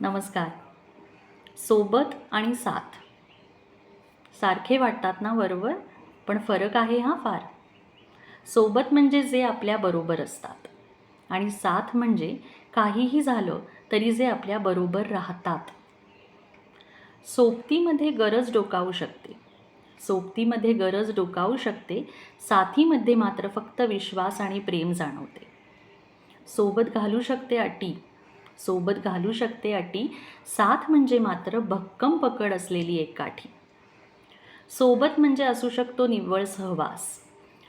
नमस्कार. सोबत आणि साथ. सारखे वाटतात ना बरोबर पण फरक आहे हा फार. सोबत म्हणजे जे आपल्याबरोबर असतात. आणि साथ म्हणजे काहीही झालं तरी जे आपल्याबरोबर राहतात. सोबतीमध्ये गरज डोकावू शकते. सोबतीमध्ये गरज डोकावू शकते साथीमध्ये मात्र फक्त विश्वास आणि प्रेम जाणवते. सोबत घालू शकते अटी सोबत घालू शकते अटी. साथ म्हणजे मात्र भक्कम पकड असलेली एक काठी. सोबत म्हणजे असू शकतो निव्वळ सहवास.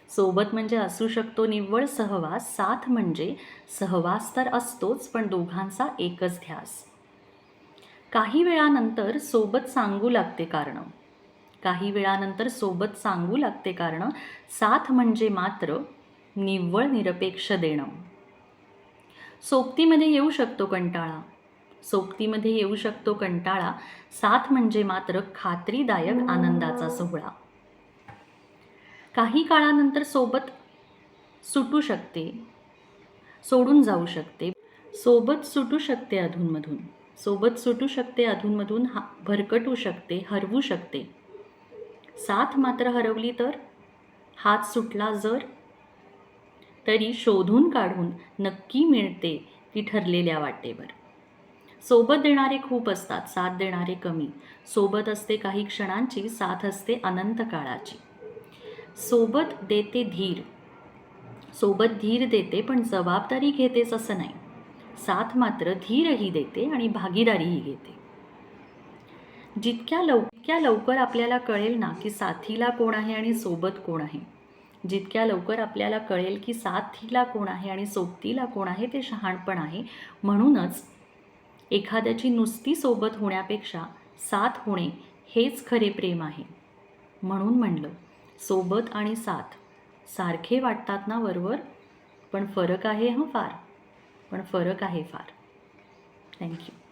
सोबत म्हणजे असू शकतो निव्वळ सहवास. साथ म्हणजे सहवास तर असतोच पण दोघांचा एकच ध्यास. काही वेळानंतर सोबत सांगू लागते कारणं. काही वेळानंतर सोबत सांगू लागते कारणं. साथ म्हणजे मात्र निव्वळ निरपेक्ष देणं. सोबतीमध्ये येऊ शकतो कंटाळा. सोबतीमध्ये येऊ शकतो कंटाळा साथ म्हणजे मात्र खात्रीदायक आनंदाचा सोहळा. काही काळानंतर सोबत सुटू शकते सोडून जाऊ शकते. सोबत सुटू शकते अधूनमधून. सोबत सुटू शकते अधूनमधून हा भरकटू शकते हरवू शकते. साथ मात्र हरवली तर हात सुटला जर तरी शोधून काढून नक्की मिळते ती ठरलेल्या वाटेवर. सोबत देणारे खूप असतात साथ देणारे कमी. सोबत असते काही क्षणांची साथ असते अनंत काळाची. सोबत देते धीर. सोबत धीर देते पण जबाबदारी घेतेच असं नाही. साथ मात्र धीरही देते आणि भागीदारीही घेते. जितक्या लवक्या लवकर आपल्याला कळेल ना की साथीला कोण आहे आणि सोबत कोण आहे. जितक्या लवकर आपल्याला कळेल की साथीला कोण आहे आणि सोबतीला कोण आहे ते शहाणपण आहे. म्हणूनच एखाद्याची नुसती सोबत होण्यापेक्षा साथ होणे हेच खरे प्रेम आहे. म्हणून म्हणलं सोबत आणि साथ सारखे वाटतात ना वरवर? पण फरक आहे हं फार. पण फरक आहे फार. थँक्यू